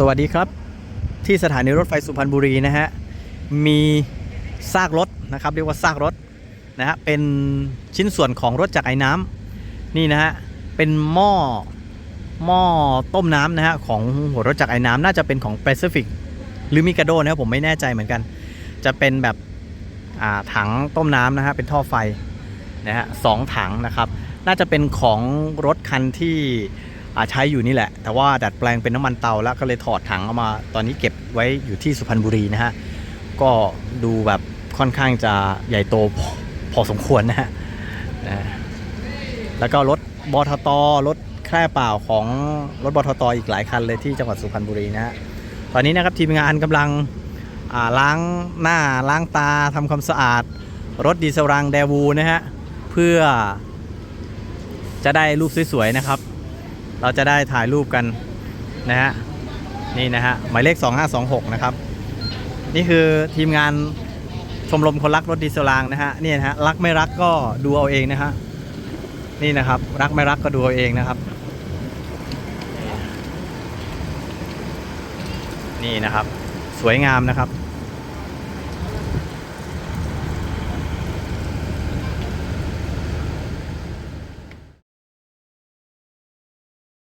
สวัสดีครับ ที่สถานีรถไฟสุพรรณบุรีนะฮะ มีซากรถนะครับ เรียกว่าซากรถนะฮะเป็นชิ้นส่วนของรถจากรไอ้น้ำนี่นะฮะเป็นหม้อหม้อต้มน้ำนะฮะของหัวรถจากรไอ้น้ำน่าจะเป็นของ Pacific หรือมิกาโดนะครับผมไม่แน่ใจเหมือนกัน จะเป็นแบบอ่าถังต้มน้ำนะฮะเป็นท่อไฟนะฮะสองถังนะครับ น่าจะเป็นของรถคันที่ ใช้อยู่นี่แหละ แต่ว่าดัดแปลงเป็นน้ำมันเตาแล้วก็เลยถอดถังเอามา ตอนนี้เก็บไว้อยู่ที่สุพรรณบุรีนะฮะ ก็ดูแบบค่อนข้างจะใหญ่โตพอพอสมควรนะฮะ แล้วก็รถบทตรถแคร่เปล่าของรถบทตอีกหลายคันเลยที่จังหวัดสุพรรณบุรีนะฮะ ตอนนี้นะครับทีมงานกำลังล้างหน้าล้างตาทำความสะอาด รถดีเซลรังแดวูนะฮะ เพื่อจะได้รูปสวยๆนะครับ เราจะได้ถ่ายรูปกันนะฮะนี่นะฮะหมายเลข 2526 นะครับ นี่คือทีมงานชมรมคนรักรถดีเซลรางนะฮะนี่นะฮะรักไม่รักก็ดูเอาเองนะฮะนี่นะครับ รักไม่รักก็ดูเอาเองนะครับ นี่นะครับ สวยงามนะครับ